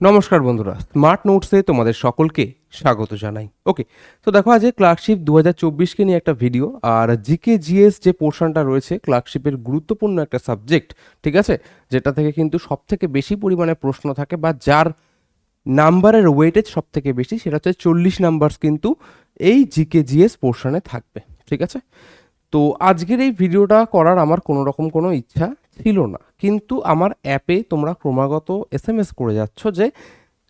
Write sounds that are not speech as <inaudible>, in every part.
নমস্কার বন্ধুরা স্মার্ট নোটসে তোমাদের সকলকে স্বাগত জানাই। ওকে তো দেখো আজ ক্লার্কশিপ দু হাজার চব্বিশকে নিয়ে একটা ভিডিও আর জিকে জিএস যে পোর্শনটা রয়েছে ক্লার্কশিপের গুরুত্বপূর্ণ একটা সাবজেক্ট ঠিক আছে? যেটা থেকে কিন্তু সব থেকে বেশি পরিমাণে প্রশ্ন থাকে, বা যার নাম্বারের ওয়েটেজ সব থেকে বেশি, সেটা হচ্ছে চল্লিশ নাম্বারস কিন্তু এই জিকে জিএস পোর্শনে থাকবে, ঠিক আছে? তো আজকের এই ভিডিওটা করার আমার কোনো রকম কোনো ইচ্ছা ছিল না। কিন্তু আমার অ্যাপে তোমরা ক্রমাগত এস করে যাচ্ছ যে,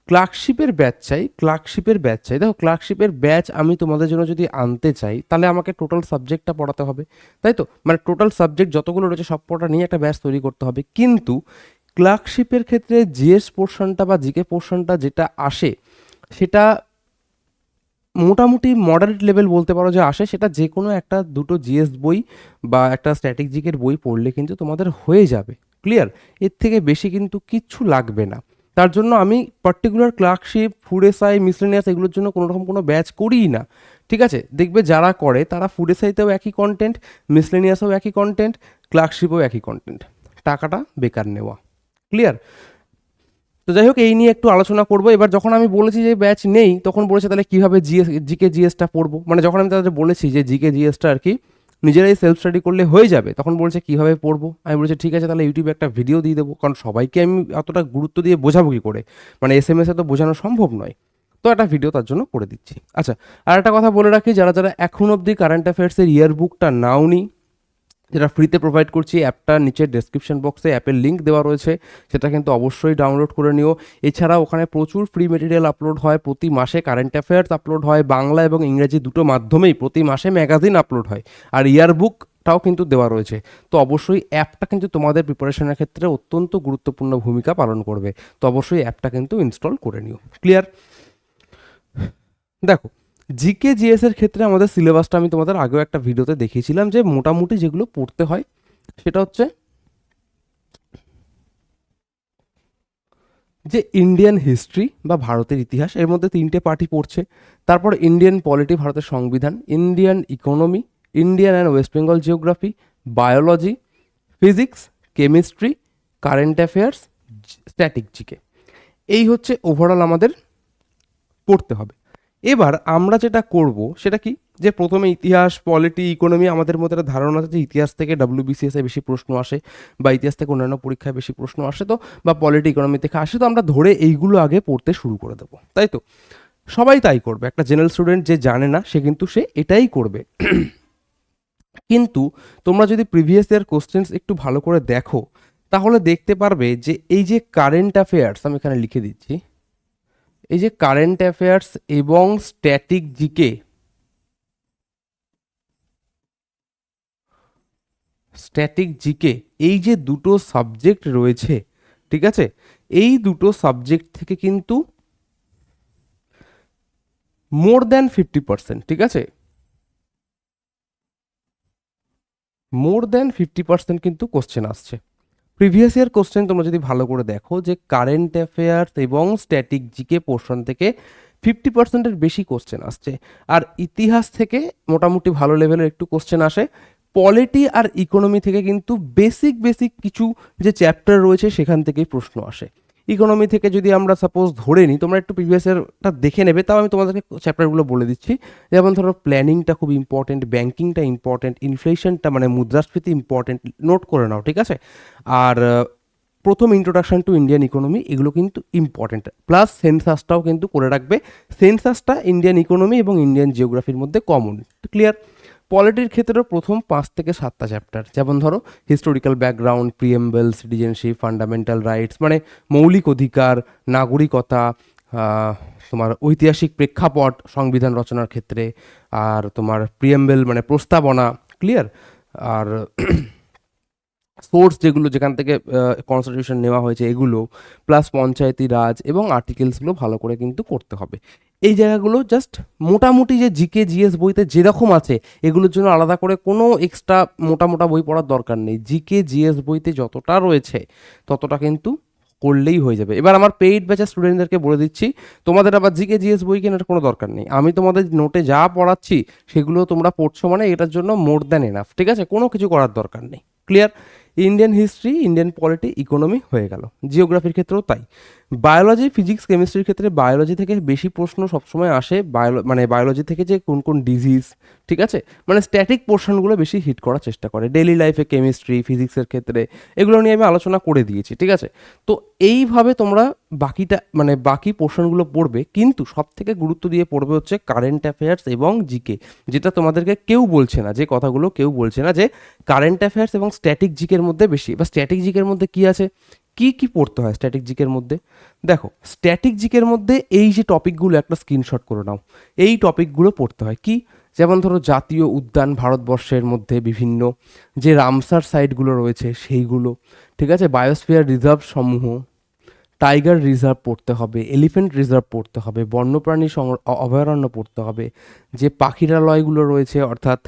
ক্লার্কশিপের ব্যাচ চাই, ক্লার্কশিপের ব্যাচ চাই। দেখো, ক্লার্কশিপের ব্যাচ আমি তোমাদের জন্য যদি আনতে চাই, তাহলে আমাকে টোটাল সাবজেক্টটা পড়াতে হবে। তাই তো? মানে টোটাল সাবজেক্ট যতগুলো রয়েছে, সব পড়া নিয়ে একটা ব্যাচ তৈরি করতে হবে। কিন্তু ক্লার্কশিপের ক্ষেত্রে জিএস পোর্শনটা বা জিকে পোর্শনটা যেটা আসে, সেটা মোটামুটি মডারেট লেভেল বলতে পারো যে আসে, সেটা যে কোনো একটা দুটো জিএস বই বা একটা স্ট্র্যাটেজিকের বই পড়লে কিন্তু তোমাদের হয়ে যাবে। ক্লিয়ার এর থেকে বেশি কিন্তু কিচ্ছু লাগবে না। তার জন্য আমি particular clerkship food SI miscellaneous এগুলোর জন্য কোনো রকম কোনো ব্যাচ করিই না। ঠিক আছে? দেখবে যারা করে, তারা ফুড এসআইতেও একই কন্টেন্ট মিসলেনিয়াসেও একই কন্টেন্ট ক্লার্কশিপেও একই কন্টেন্ট টাকাটা বেকার নেওয়া। ক্লিয়ার তো যাই হোক, এই নিয়ে একটু আলোচনা করব। এবার যখন আমি বলেছি যে ব্যাচ নেই, তখন বলেছে তাহলে কীভাবে জিএস জিকে জিএসটা পড়ব? মানে যখন আমি তাদের বলেছি যে জিকে জিএসটা আর কি নিজেরাই সেলফ স্টাডি করলে হয়ে যাবে, তখন বলছে কীভাবে পড়ব? আমি বলছি, ঠিক আছে, তাহলে ইউটিউবে একটা ভিডিও দিয়ে দেবো। কারণ সবাইকে আমি অতটা গুরুত্ব দিয়ে বোঝাবো কী করে? মানে এস এম এসে তো বোঝানো সম্ভব নয়। তো একটা ভিডিও তার জন্য করে দিচ্ছি। আচ্ছা আর একটা কথা বলে রাখি, যারা যারা এখন অবধি কারেন্ট অ্যাফেয়ার্সের ইয়ার বুকটা নাওনি যেটা ফ্রিতে প্রোভাইড করছি অ্যাপটার নিচে ডেসক্রিপশন বক্সে অ্যাপের লিঙ্ক দেওয়া রয়েছে, সেটা কিন্তু অবশ্যই ডাউনলোড করে নিও। এছাড়া ওখানে প্রচুর ফ্রি মেটেরিয়াল আপলোড হয়, প্রতি মাসে কারেন্ট অ্যাফেয়ার্স আপলোড হয়, বাংলা এবং ইংরেজি দুটো মাধ্যমেই প্রতি মাসে ম্যাগাজিন আপলোড হয়, আর ইয়ার বুকটাও কিন্তু দেওয়া রয়েছে। তো অবশ্যই অ্যাপটা কিন্তু তোমাদের প্রিপারেশনের ক্ষেত্রে অত্যন্ত গুরুত্বপূর্ণ ভূমিকা পালন করবে। তো অবশ্যই অ্যাপটা কিন্তু ইনস্টল করে নিও। ক্লিয়ার দেখো জিকে জিএস এর ক্ষেত্রে আমাদের সিলেবাসটা আমি তোমাদের আগেও একটা ভিডিওতে দেখিয়েছিলাম যে মোটামুটি যেগুলো পড়তে হয়, সেটা হচ্ছে যে ইন্ডিয়ান হিস্ট্রি বা ভারতের ইতিহাস, এর মধ্যে তিনটে পার্টি পড়ছে। তারপর ইন্ডিয়ান পলিটি ভারতের সংবিধান Indian economy Indian and West Bengal geography biology physics chemistry current affairs static GK এই হচ্ছে ওভারঅল আমাদের পড়তে হবে। এবার আমরা যেটা করব, সেটা কি? যে প্রথমে ইতিহাস, পলিটি, ইকোনমি, আমাদের মধ্যে একটা ধারণা আছে যে ইতিহাস থেকে ডাব্লিউবিসিএসে বেশি প্রশ্ন আসে বা ইতিহাস থেকে অন্যান্য পরীক্ষায় বেশি প্রশ্ন আসে তো, বা পলিটি, ইকোনমি থেকে আসে তো আমরা ধরে এইগুলো আগে পড়তে শুরু করে দেবো। তাই তো? সবাই তাই করবে। একটা জেনারেল স্টুডেন্ট যে জানে না, সে কিন্তু সে এটাই করবে। কিন্তু তোমরা যদি প্রিভিয়াস ইয়ার কোশ্চেন্স একটু ভালো করে দেখো, তাহলে দেখতে পারবে যে এই যে কারেন্ট অ্যাফেয়ার্স আমি এখানে লিখে দিচ্ছি। এই যে কারেন্ট অ্যাফেয়ার্স এবং স্ট্যাটিক জিকে স্ট্যাটিক জিকে এই যে দুটো সাবজেক্ট রয়েছে, ঠিক আছে? এই দুটো সাবজেক্ট থেকে কিন্তু মোর দ্যান ফিফটি পার্সেন্ট ঠিক আছে? মোর দ্যান ফিফটি পার্সেন্ট কিন্তু কোশ্চেন আসছে। প্রিভিয়াস ইয়ার কোশ্চেন তোমরা যদি ভালো করে দেখো যে কারেন্ট অ্যাফেয়ার্স এবং স্ট্যাটিক জিকে পোর্শন থেকে ফিফটি পার্সেন্টের বেশি কোশ্চেন আসছে। আর ইতিহাস থেকে মোটামুটি ভালো লেভেলের একটু কোশ্চেন আসে। পলিটি আর ইকোনমি থেকে কিন্তু বেসিক বেসিক কিছু যে চ্যাপ্টার রয়েছে সেখান থেকেই প্রশ্ন আসে। ইকোনমি থেকে যদি আমরা সাপোজ ধরে নিই, তোমরা একটু প্রিভিয়াস ইয়ারটা দেখে নেবে, তাও আমি তোমাদেরকে চ্যাপ্টারগুলো বলে দিচ্ছি। যেমন ধরো প্ল্যানিংটা খুব ইম্পর্টেন্ট ব্যাঙ্কিংটা ইম্পর্টেন্ট ইনফ্লেশনটা মানে মুদ্রাস্ফীতি ইম্পর্টেন্ট নোট করে নাও, ঠিক আছে? আর প্রথম ইন্ট্রোডাকশন টু ইন্ডিয়ান ইকোনমি এগুলো কিন্তু ইম্পর্টেন্ট প্লাস সেন্সাসটাও কিন্তু করে রাখবে। সেন্সাসটা ইন্ডিয়ান ইকোনমি এবং ইন্ডিয়ান জিওগ্রাফির মধ্যে কমন ক্লিয়ার পলিটির ক্ষেত্রেও প্রথম পাঁচ থেকে সাতটা চ্যাপ্টার যেমন ধরো historical background preamble citizenship fundamental rights মানে মৌলিক অধিকার, নাগরিকতা তোমার ঐতিহাসিক প্রেক্ষাপট, সংবিধান রচনার ক্ষেত্রে, আর তোমার প্রিএম্বেল মানে প্রস্তাবনা ক্লিয়ার আর সোর্স যেগুলো যেখান থেকে কনস্টিটিউশন নেওয়া হয়েছে এগুলো প্লাস পঞ্চায়েতি রাজ এবং আর্টিকেলসগুলো ভালো করে কিন্তু করতে হবে। এই জায়গাগুলো জাস্ট মোটামুটি যে জিকে জিএস বইতে যেরকম আছে, এগুলোর জন্য আলাদা করে কোনো এক্সট্রা মোটা মোটা বই পড়ার দরকার নেই। জিকে জিএস বইতে যতটা রয়েছে, ততটা কিন্তু করলেই হয়ে যাবে। এবার আমার পেইড ব্যাচের স্টুডেন্টদেরকে বলে দিচ্ছি, তোমাদের আবার জিকে জিএস বই কেনার কোনো দরকার নেই। আমি তোমাদের নোটে যা পড়াচ্ছি, সেগুলো তোমরা পড়ছো মানে এটার জন্য মোর দ্যান এনাফ ঠিক আছে? কোনো কিছু করার দরকার নেই। Clear Indian history Indian polity economy হয়ে গেল। জিওগ্রাফির ক্ষেত্রেও তাই। বায়োলজি ফিজিক্স কেমিস্ট্রির ক্ষেত্রে বায়োলজি থেকে বেশি প্রশ্ন সবসময় আসে। বায়োলো মানে বায়োলজি থেকে যে কোন কোন ডিজিজ ঠিক আছে? মানে স্ট্যাটিক পোর্শনগুলো বেশি হিট করার চেষ্টা করে। ডেলি লাইফে কেমিস্ট্রি ফিজিক্সের ক্ষেত্রে এগুলো নিয়ে আমি আলোচনা করে দিয়েছি, ঠিক আছে? তো এইভাবে তোমরা বাকিটা মানে বাকি পোর্শনগুলো পড়বে, কিন্তু সব থেকে গুরুত্ব দিয়ে পড়বে হচ্ছে কারেন্ট অ্যাফেয়ার্স এবং জিকে যেটা তোমাদেরকে কেউ বলছে না, যে কথাগুলো কেউ বলছে না যে কারেন্ট অ্যাফেয়ার্স এবং স্ট্যাটিক জিকের মধ্যে বেশি, বা স্ট্যাটিক জিকের মধ্যে কি আছে? কি কি পড়তে হয় স্ট্যাটিক জিকের মধ্যে? দেখো স্ট্যাটিক জিকের মধ্যে এই যে টপিকগুলো একটা স্ক্রিনশট করে নাও। এই টপিকগুলো পড়তে হয়। কি? যেমন ধরো জাতীয় উদ্যান ভারতবর্ষের মধ্যে বিভিন্ন যে রামসার সাইটগুলো রয়েছে, সেইগুলো। ঠিক আছে? বায়োস্ফিয়ার রিজার্ভ সমূহ। টাইগার রিজার্ভ পড়তে হবে, এলিফ্যান্ট রিজার্ভ পড়তে হবে, বন্যপ্রাণী অভয়ারণ্য পড়তে হবে, যে পাখিরালয়গুলো রয়েছে অর্থাৎ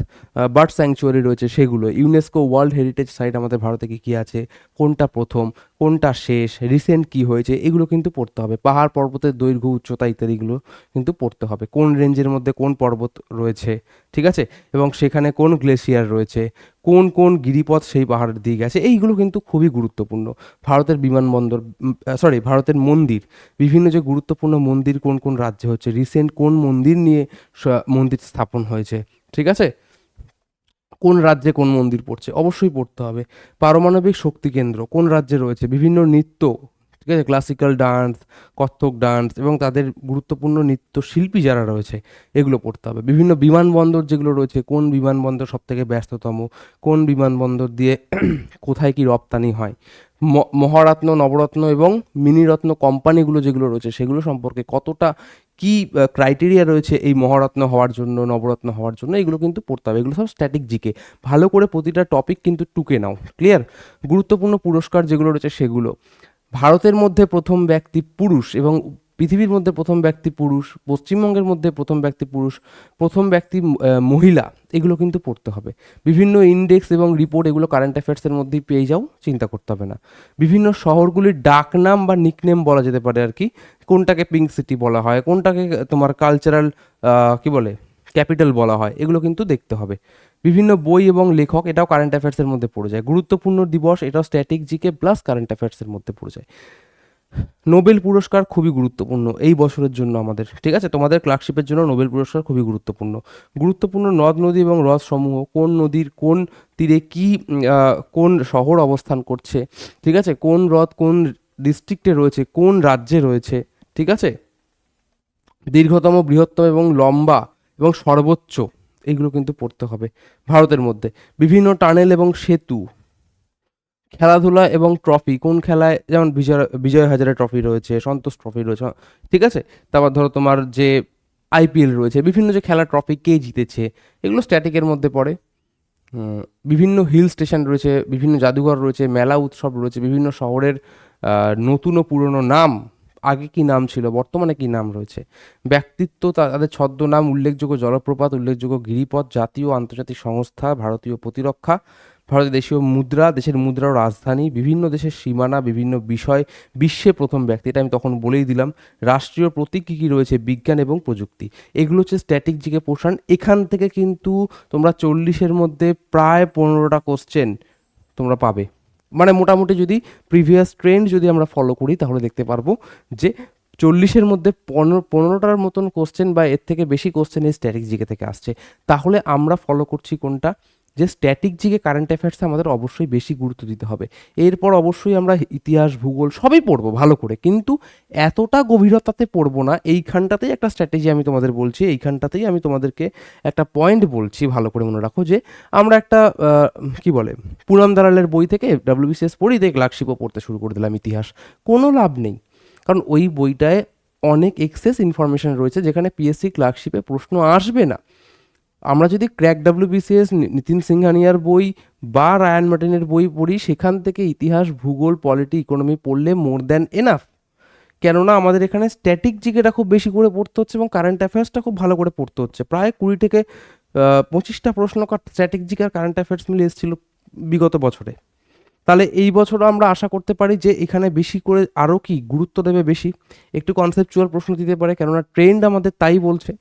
বার্ড স্যাংচুয়ারি রয়েছে সেগুলো, ইউনেস্কো ওয়ার্ল্ড হেরিটেজ সাইট আমাদের ভারতে কি কী আছে, কোনটা প্রথম, কোনটা শেষ, রিসেন্ট কি হয়েছে, এগুলো কিন্তু পড়তে হবে, পাহাড় পর্বতের দৈর্ঘ্য, উচ্চতা ইত্যাদিগুলো কিন্তু পড়তে হবে, কোন রেঞ্জের মধ্যে কোন পর্বত রয়েছে ঠিক আছে? এবং সেখানে কোন গ্লেশিয়ার রয়েছে? কোন কোন গিরিপথ সেই পাহাড়ের দিকে আছে এইগুলো কিন্তু খুবই গুরুত্বপূর্ণ। ভারতের বিমানবন্দর সরি ভারতের মন্দির। বিভিন্ন যে গুরুত্বপূর্ণ মন্দির কোন কোন রাজ্যে হচ্ছে রিসেন্ট কোন মন্দির নিয়ে মন্দির স্থাপন হয়েছে? ঠিক আছে? কোন রাজ্যে কোন মন্দির পড়ছে? অবশ্যই পড়তে হবে। পারমাণবিক শক্তি কেন্দ্র কোন রাজ্যে রয়েছে? বিভিন্ন নৃত্য ঠিক আছে? ক্লাসিক্যাল ডান্স কত্থক ডান্স এবং তাদের গুরুত্বপূর্ণ নৃত্য শিল্পী যারা রয়েছে, এগুলো পড়তে হবে। বিভিন্ন বিমানবন্দর যেগুলো রয়েছে, কোন বিমানবন্দর সব থেকে ব্যস্ততম? কোন বিমানবন্দর দিয়ে <clears throat> কোথায় কি রপ্তানি হয়? মহারত্ন, নবরত্ন এবং মিনিরত্ন কোম্পানিগুলো যেগুলো রয়েছে, সেগুলো সম্পর্কে কতটা কি ক্রাইটেরিয়া রয়েছে এই মহারত্ন হওয়ার জন্য, নবরত্ন হওয়ার জন্য, এগুলো কিন্তু পড়তে হবে। এগুলো সব স্ট্যাটিক জিকে ভালো করে প্রতিটা টপিক কিন্তু টুকে নাও। ক্লিয়ার গুরুত্বপূর্ণ পুরস্কার যেগুলো রয়েছে, সেগুলো। ভারতের মধ্যে প্রথম ব্যক্তি পুরুষ এবং পৃথিবীর মধ্যে প্রথম ব্যক্তি পুরুষ, পশ্চিমবঙ্গের মধ্যে প্রথম ব্যক্তি পুরুষ, প্রথম ব্যক্তি মহিলা, এগুলো কিন্তু পড়তে হবে। বিভিন্ন ইন্ডেক্স এবং রিপোর্ট এগুলো কারেন্ট অ্যাফেয়ার্সের মধ্যেই পেয়ে যাও, চিন্তা করতে হবে না। বিভিন্ন শহরগুলির ডাকনাম বা নিকনেম বলা যেতে পারে আর কি। কোনটাকে পিঙ্ক সিটি বলা হয়, কোনটাকে তোমার কালচারাল কি বলে? ক্যাপিটাল বলা হয়, এগুলো কিন্তু দেখতে হবে। বিভিন্ন বই এবং লেখক, এটাও কারেন্ট অ্যাফেয়ার্সের মধ্যে পড়ে যায়। গুরুত্বপূর্ণ দিবস, এটাও স্ট্যাটিক জিকে প্লাস কারেন্ট অ্যাফেয়ার্সের মধ্যে পড়ে যায়। নোবেল পুরস্কার খুবই গুরুত্বপূর্ণ এই বছরের জন্য আমাদের, ঠিক আছে? তোমাদের ক্লার্কশিপের জন্য নোবেল পুরস্কার খুবই গুরুত্বপূর্ণ। গুরুত্বপূর্ণ নদ নদী এবং হ্রদ সমূহ কোন নদীর কোন তীরে কি কোন শহর অবস্থান করছে, ঠিক আছে? কোন হ্রদ কোন ডিস্ট্রিক্টে রয়েছে, কোন রাজ্যে রয়েছে, ঠিক আছে? দীর্ঘতম, বৃহত্তম এবং লম্বা এবং সর্বোচ্চ এইগুলো কিন্তু পড়তে হবে ভারতের মধ্যে। বিভিন্ন টানেল এবং সেতু, খেলাধুলা এবং ট্রফি কোন খেলায় যেমন বিজয় বিজয় হাজারে ট্রফি রয়েছে, সন্তোষ ট্রফি রয়েছে ঠিক আছে? তারপর ধরো তোমার যে আইপিএল রয়েছে, বিভিন্ন যে খেলার ট্রফি কে জিতেছে, এগুলো স্ট্যাটিকের মধ্যে পড়ে। বিভিন্ন হিল স্টেশন রয়েছে, বিভিন্ন জাদুঘর রয়েছে, মেলা উৎসব রয়েছে, বিভিন্ন শহরের নতুন ও পুরনো নাম আগে কি নাম ছিল, বর্তমানে কি নাম রয়েছে? ব্যক্তিত্ব তাদের ছদ্মনাম, উল্লেখযোগ্য জলপ্রপাত, উল্লেখযোগ্য গিরিপথ, জাতীয় আন্তর্জাতিক সংস্থা, ভারতীয় প্রতিরক্ষা ভারতের দেশীয় মুদ্রা, দেশের মুদ্রা ও রাজধানী, বিভিন্ন দেশের সীমানা, বিভিন্ন বিষয়, বিশ্বে প্রথম ব্যক্তি। এটা আমি তখন বলেই দিলাম। রাষ্ট্রীয় প্রতীক কী কী রয়েছে? বিজ্ঞান এবং প্রযুক্তি। এগুলো হচ্ছে স্ট্যাটিক জিকে এখান থেকে কিন্তু তোমরা চল্লিশের মধ্যে প্রায় পনেরোটা কোশ্চেন তোমরা পাবে। মানে মোটামুটি যদি প্রিভিয়াস ট্রেন্ড যদি আমরা ফলো করি, তাহলে দেখতে পারব যে চল্লিশের মধ্যে পনেরো, পনেরোটার মতন কোশ্চেন বা এর থেকে বেশি কোশ্চেন এই স্ট্যাটিক জিকে থেকে আসছে। তাহলে আমরা ফলো করছি কোনটা? যে স্ট্যাটিক জিকে কারেন্ট অ্যাফেয়ার্সে আমাদের অবশ্যই বেশি গুরুত্ব দিতে হবে। এরপর অবশ্যই আমরা ইতিহাস, ভূগোল সবই পড়ব ভালো করে। কিন্তু এতটা গভীরতাতে পড়ব না, এইখানটাতেই একটা স্ট্র্যাটেজি আমি তোমাদের বলছি, এইখানটাতেই আমি তোমাদেরকে একটা পয়েন্ট বলছি ভালো করে মনে রাখো যে আমরা একটা কি বলে পুরাম দালালের বই থেকে ডাব্লিউবিসিএস পড়ি দিয়ে ক্লার্কশিপও পড়তে শুরু করে দিলাম ইতিহাস। কোনো লাভ নেই। কারণ ওই বইটায় অনেক এক্সেস ইনফরমেশন রয়েছে যেখানে পিএসসি ক্লার্কশিপে প্রশ্ন আসবে না। আমরা যদি ক্র্যাক ডাব্লিউবিসিএস নিতিন সিংহানিয়ার বই বা রায়ান মার্টিনের বই পড়ি, সেখান থেকে ইতিহাস, ভূগোল, পলিটি, ইকোনমি পড়লে মোর দ্যান এনাফ। কেননা আমাদের এখানে স্ট্যাটিক জিকেটা খুব বেশি করে পড়তে হচ্ছে এবং কারেন্ট অ্যাফেয়ার্সটা খুব ভালো করে পড়তে হচ্ছে। প্রায় কুড়ি থেকে পঁচিশটা প্রশ্ন স্ট্র্যাটিক জিকে আর কারেন্ট অ্যাফেয়ার্স মিলে এসেছিল বিগত বছরে। তাহলে এই বছরও আমরা আশা করতে পারি যে এখানে বেশি করে আরও কি গুরুত্ব দেবে বেশি, একটু কনসেপচুয়াল প্রশ্ন দিতে পারে, কেননা ট্রেন্ড আমাদের তাই বলছে।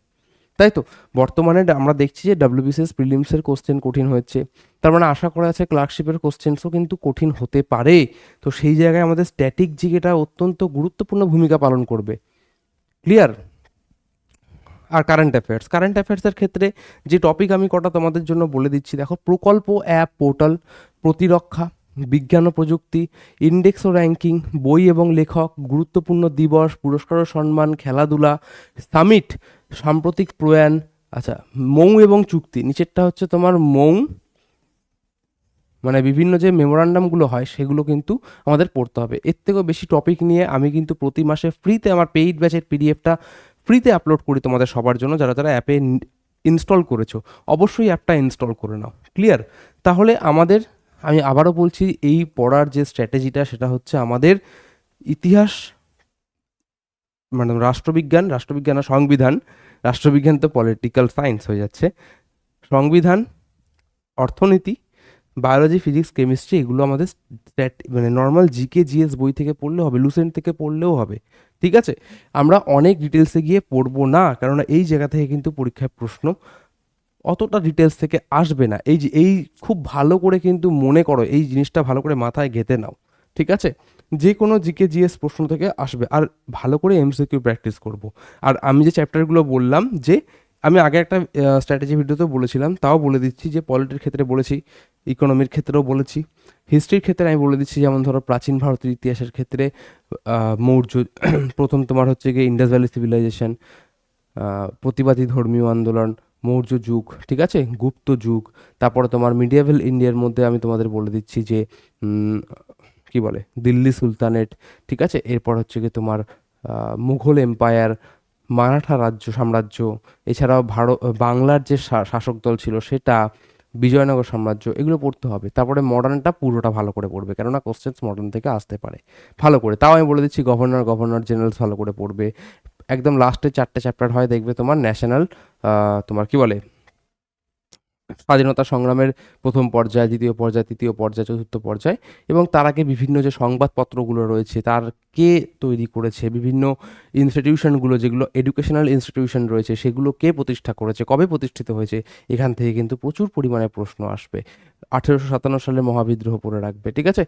তাই তো? বর্তমানে আমরা দেখছি যে ডাব্লিউবিসিএস প্রিলিমসের কোশ্চেন কঠিন হচ্ছে তার মানে আশা করা আছে ক্লার্কশিপের কোশ্চেন্সও কিন্তু কঠিন হতে পারে। তো সেই জায়গায় আমাদের স্ট্যাটিক জিকেটা অত্যন্ত গুরুত্বপূর্ণ ভূমিকা পালন করবে। ক্লিয়ার আর কারেন্ট অ্যাফেয়ার্স কারেন্ট অ্যাফেয়ার্সের ক্ষেত্রে যে টপিক আমি কটা তোমাদের জন্য বলে দিচ্ছি, দেখো প্রকল্প অ্যাপ পোর্টাল প্রতিরক্ষা, বিজ্ঞান ও প্রযুক্তি ইন্ডেক্স ও র্যাঙ্কিং বই এবং লেখক, গুরুত্বপূর্ণ দিবস, পুরস্কার ও সম্মান, খেলাধুলা সামিট সাম্প্রতিক প্রয়াণ আচ্ছা মৌ এবং চুক্তি, নিচেরটা হচ্ছে তোমার মৌ মানে বিভিন্ন যে মেমোরান্ডামগুলো হয়, সেগুলো কিন্তু আমাদের পড়তে হবে। এর থেকেও বেশি টপিক নিয়ে আমি কিন্তু প্রতি মাসে ফ্রিতে আমার পেইড ব্যাচের পিডিএফটা ফ্রিতে আপলোড করি তোমাদের সবার জন্য, যারা যারা অ্যাপে ইনস্টল করেছ। অবশ্যই অ্যাপটা ইনস্টল করে নাও। ক্লিয়ার তাহলে আমাদের, আমি আবারও বলছি, এই পড়ার যে স্ট্র্যাটেজিটা সেটা হচ্ছে আমাদের ইতিহাস মানে রাষ্ট্রবিজ্ঞান রাষ্ট্রবিজ্ঞান আর সংবিধান। রাষ্ট্রবিজ্ঞান তো পলিটিক্যাল সায়েন্স হয়ে যাচ্ছে। সংবিধান, অর্থনীতি বায়োলজি ফিজিক্স কেমিস্ট্রি এগুলো আমাদের স্ট্যাট মানে নর্মাল জিকে জিএস বই থেকে পড়লেও হবে লুসেন্ট থেকে পড়লেও হবে, ঠিক আছে? আমরা অনেক ডিটেলসে গিয়ে পড়ব না, কেননা এই জায়গা থেকে কিন্তু পরীক্ষায় প্রশ্ন অতটা ডিটেলস থেকে আসবে না। এই যে, এই খুব ভালো করে কিন্তু মনে করো, এই জিনিসটা ভালো করে মাথায় গেঁথে নাও, ঠিক আছে? যে কোনো জিকে জিএস প্রশ্ন থেকে আসবে। আর ভালো করে এমসিকিউ প্র্যাকটিস করব। আর আমি যে চ্যাপ্টারগুলো বললাম যে, আমি আগে একটা স্ট্র্যাটেজি ভিডিওতেও বলেছিলাম, তাও বলে দিচ্ছি যে পলিটির ক্ষেত্রে বলেছি ইকোনমির ক্ষেত্রেও বলেছি হিস্ট্রির ক্ষেত্রে আমি বলে দিচ্ছি, যেমন ধরো প্রাচীন ভারতের ইতিহাসের ক্ষেত্রে মৌর্য, <clears throat> প্রথম তোমার হচ্ছে গিয়ে ইন্ডাস ভ্যালি সিভিলাইজেশন প্রতিবাদী ধর্মীয় আন্দোলন, মৌর্য যুগ, ঠিক আছে? গুপ্ত যুগ, তারপরে তোমার মিডিয়াভেল ইন্ডিয়ার মধ্যে আমি তোমাদের বলে দিচ্ছি যে কি বলে, দিল্লি সুলতানেট, ঠিক আছে? এরপর হচ্ছে কি তোমার মুঘল এম্পায়ার মারাঠা রাজ্য, সাম্রাজ্য, এছাড়াও ভারত বাংলার যে শাসক দল ছিল সেটা বিজয়নগর সাম্রাজ্য, এগুলো পড়তে হবে। তারপরে মডার্নটা পুরোটা ভালো করে পড়বে, কেননা কোশ্চেন্স মডার্ন থেকে আসতে পারে। ভালো করে, তাও আমি বলে দিচ্ছি গভর্নর গভর্নর জেনারেলস ভালো করে পড়বে। একদম লাস্টে চারটে চ্যাপ্টার হয়, দেখবে তোমার ন্যাশনাল তোমার কি বলে স্বাধীনতা সংগ্রামের প্রথম পর্যায়, দ্বিতীয় পর্যায়, তৃতীয় পর্যায়, চতুর্থ পর্যায় এবং তার আগে বিভিন্ন যে সংবাদপত্রগুলো রয়েছে, তার কে তৈরি করেছে, বিভিন্ন ইনস্টিটিউশনগুলো যেগুলো এডুকেশনাল ইনস্টিটিউশন রয়েছে, সেগুলো কে প্রতিষ্ঠা করেছে, কবে প্রতিষ্ঠিত হয়েছে, এখান থেকে কিন্তু প্রচুর পরিমাণে প্রশ্ন আসবে। আঠেরোশো সাতান্ন সালে মহাবিদ্রোহ পড়ে রাখবে, ঠিক আছে?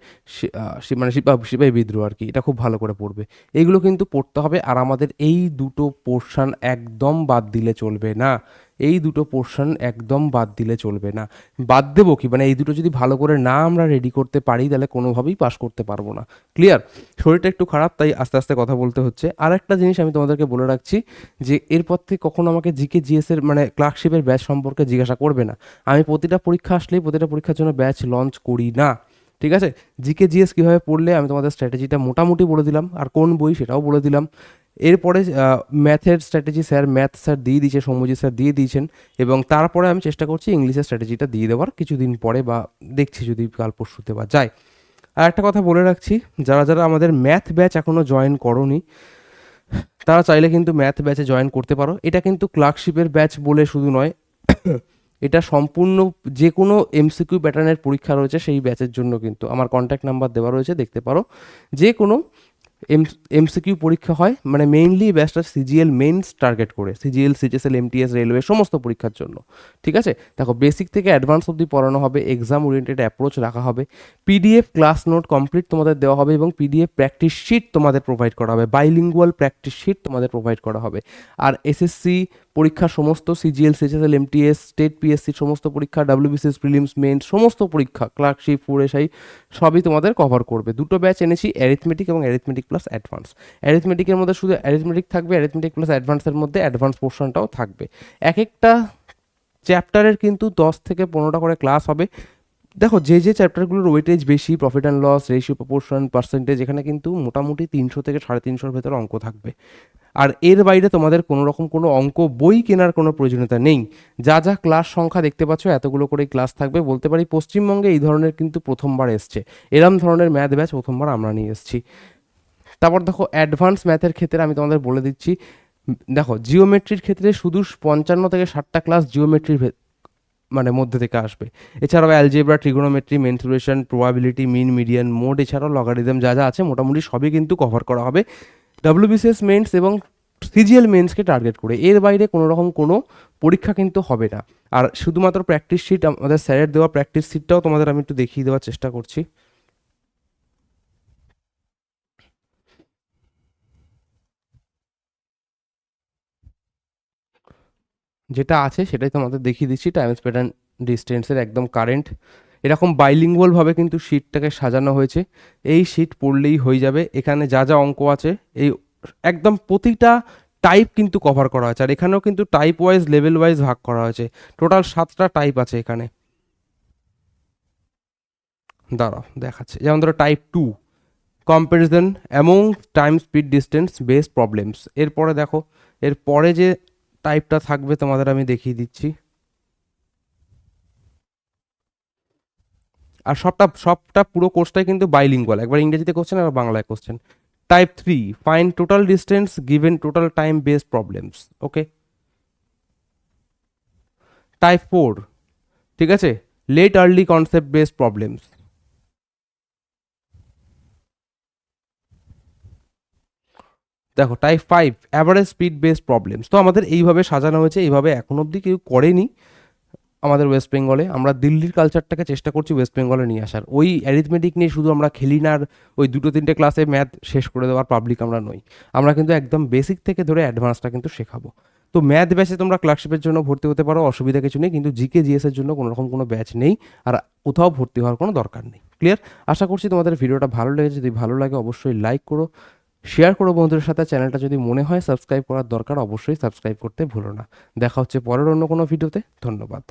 মানে সিপা সিপাহী বিদ্রোহ আর কি, এটা খুব ভালো করে পড়বে। এইগুলো কিন্তু পড়তে হবে আর আমাদের এই দুটো পোর্শন একদম বাদ দিলে চলবে না। এই দুটো পোর্শন একদম বাদ দিলে চলবে না। বাদ দেবো কি? মানে এই দুটো যদি ভালো করে না আমরা রেডি করতে পারি, তাহলে কোনোভাবেই পাস করতে পারব না। ক্লিয়ার শরীরটা একটু খারাপ, তাই আস্তে আস্তে কথা বলতে হচ্ছে। আর একটা জিনিস আমি তোমাদেরকে বলে রাখছি, যে এরপর থেকে কখনো আমাকে জিকে জিএস এর মানে ক্লার্কশিপের ব্যাচ সম্পর্কে জিজ্ঞাসা করবে না। আমি প্রতিটা পরীক্ষা আসলেই প্রতিটা পরীক্ষার জন্য ব্যাচ লঞ্চ করি না। ঠিক আছে? জিকে জিএস কীভাবে পড়লে আমি তোমাদের স্ট্র্যাটেজিটা মোটামুটি বলে দিলাম, আর কোন বই সেটাও বলে দিলাম। এরপরে ম্যাথের স্ট্র্যাটেজি স্যার ম্যাথ স্যার দিয়ে দিয়েছে সৌম্যজিৎ স্যার দিয়ে দিয়েছেন এবং তারপরে আমি চেষ্টা করছি ইংলিশের স্ট্র্যাটেজিটা দিয়ে দেওয়ার কিছুদিন পরে বা দেখছি যদি কাল পরশু দেওয়া যায়। আর একটা কথা বলে রাখছি, যারা যারা আমাদের ম্যাথ ব্যাচ এখনও জয়েন করনি, তারা চাইলে কিন্তু ম্যাথ ব্যাচে জয়েন করতে পারো। এটা কিন্তু ক্লার্কশিপের ব্যাচ বলে শুধু নয়, এটা সম্পূর্ণ যে কোনো এমসিকিউ প্যাটার্নের পরীক্ষা রয়েছে সেই ব্যাচের জন্য কিন্তু। আমার কন্ট্যাক্ট নাম্বার দেওয়া রয়েছে, দেখতে পারো। যে কোনো এম এমসিকিউ পরীক্ষা হয় মানে মেইনলি ব্যাচটা সিজিএল মেইনস টার্গেট করে সিজিএল সিজিএসএল এমটিএস রেলওয়ে সমস্ত পরীক্ষার জন্য, ঠিক আছে? দেখো বেসিক থেকে অ্যাডভান্স অবধি পড়ানো হবে এক্সাম ওরিয়েন্টেড অ্যাপ্রোচ রাখা হবে পিডিএফ ক্লাস নোট কমপ্লিট তোমাদের দেওয়া হবে এবং পিডিএফ প্র্যাকটিস শিট তোমাদের প্রোভাইড করা হবে বাইলিঙ্গুয়াল প্র্যাকটিস শিট তোমাদের প্রোভাইড করা হবে, আর এসএসসি পরীক্ষা সমস্ত CGL CSL MTS state PSC সমস্ত পরীক্ষা ডাব্লিউবিসিএস প্রিলিমস মেন সমস্ত পরীক্ষা ক্লার্কশিপ ফুরেশাই সবই তোমাদের কভার করবে। দুটো ব্যাচ এনেছি অ্যারিথমেটিক এবং অ্যারিথমেটিক প্লাস অ্যাডভান্স অ্যারিথমেটিকের মধ্যে শুধু অ্যারিথমেটিক থাকবে অ্যারিথমেটিক প্লাস অ্যাডভান্সের মধ্যে অ্যাডভান্স পোর্শনটাও থাকবে। এক একটা চ্যাপ্টারের কিন্তু দশ থেকে পনেরোটা করে ক্লাস হবে। দেখো, যে যে চ্যাপ্টারগুলোর ওয়েটেজ বেশি profit and loss ratio proportion percentage এখানে কিন্তু মোটামুটি তিনশো থেকে সাড়ে তিনশোর ভেতরে অঙ্ক থাকবে। আর এর বাইরে তোমাদের কোনো রকম কোনো অঙ্ক, বই কেনার কোনো প্রয়োজনীয়তা নেই। যা যা ক্লাস সংখ্যা দেখতে পাচ্ছ, এতগুলো করে ক্লাস থাকবে। বলতে পারি, পশ্চিমবঙ্গে এই ধরনের কিন্তু প্রথমবার এসছে। এরম ধরনের ম্যাথ ব্যাচ প্রথমবার আমরা নিয়ে এসেছি। তারপর দেখো অ্যাডভান্স ম্যাথের ক্ষেত্রে আমি তোমাদের বলে দিচ্ছি দেখো জিওমেট্রির ক্ষেত্রে শুধু পঞ্চান্ন থেকে ষাটটা ক্লাস জিওমেট্রির মানে মধ্যে থেকে আসবে। এছাড়াও algebra trigonometry mensuration probability mean median mode এছাড়াও লগারিদম যা যা আছে মোটামুটি সবই কিন্তু কভার করা হবে। ডাব্লিউবিসিএস মেন্স এবং সিজিএল মেন্সকে টার্গেট করে। এর বাইরে কোনো রকম কোনো পরীক্ষা কিন্তু হবে না। আর শুধুমাত্র প্র্যাকটিস শিট আমাদের স্যারের দেওয়া প্র্যাকটিস শিটটাও তোমাদের আমি একটু দেখিয়ে দেওয়ার চেষ্টা করছি। যেটা আছে সেটাই তোমাদের দেখিয়ে দিচ্ছি টাইম স্পেড অ্যান্ড ডিস্টেন্সের একদম কারেন্ট এরকম বাইলিঙ্গুয়ালভাবে কিন্তু শিটটাকে সাজানো হয়েছে। এই শিট পড়লেই হয়ে যাবে। এখানে যা যা অঙ্ক আছে, এই একদম প্রতিটা টাইপ কিন্তু কভার করা হয়েছে। আর এখানেও কিন্তু টাইপ ওয়াইজ লেভেল ওয়াইজ ভাগ করা হয়েছে। টোটাল সাতটা টাইপ আছে এখানে। দাঁড়াও, দেখাচ্ছে। যেমন ধরো type two comparison among time speed distance based problems এরপরে দেখো, এরপরে যে টাইপটা থাকবে, তোমাদের আমি দেখিয়ে দিচ্ছি। আর সবটা সবটা পুরো কোর্সটাই কিন্তু বাইলিঙ্গুয়াল একবার ইংরেজিতে কোশ্চেন আর বাংলায় question type three find total distance given total time based problems okay type four ঠিক আছে? Late early concept based problems দেখো type five average speed based problems তো আমাদের এইভাবে সাজানো হয়েছে, এইভাবে এখন অবধি কেউ করেনি আমাদের ওয়েস্ট বেঙ্গলে আমরা দিল্লির কালচারটাকে চেষ্টা করছি ওয়েস্ট বেঙ্গলে নিয়ে আসার। ওই অ্যারিথমেটিক নিয়ে শুধু আমরা খেলি না আর ওই দুটো তিনটে ক্লাসে ম্যাথ শেষ করে দেওয়ার পাবলিক আমরা নই। আমরা কিন্তু একদম বেসিক থেকে ধরে অ্যাডভান্সটা কিন্তু শেখাবো। তো ম্যাথ ব্যাচে তোমরা ক্লার্কশিপের জন্য ভর্তি হতে পারো, অসুবিধা কিছু নেই। কিন্তু জিকে জিএসের জন্য কোনো রকম কোনো ব্যাচ নেই। আর কোথাও ভর্তি হওয়ার কোনো দরকার নেই। ক্লিয়ার আশা করছি তোমাদের ভিডিওটা ভালো লেগেছে। যদি ভালো লাগে অবশ্যই লাইক করো। শেয়ার করো বন্ধুদের সাথে, চ্যানেলটা যদি মনে হয় সাবস্ক্রাইব করার দরকার, অবশ্যই সাবস্ক্রাইব করতে ভুলো না। দেখা হচ্ছে পরের অন্য কোনো ভিডিওতে, ধন্যবাদ।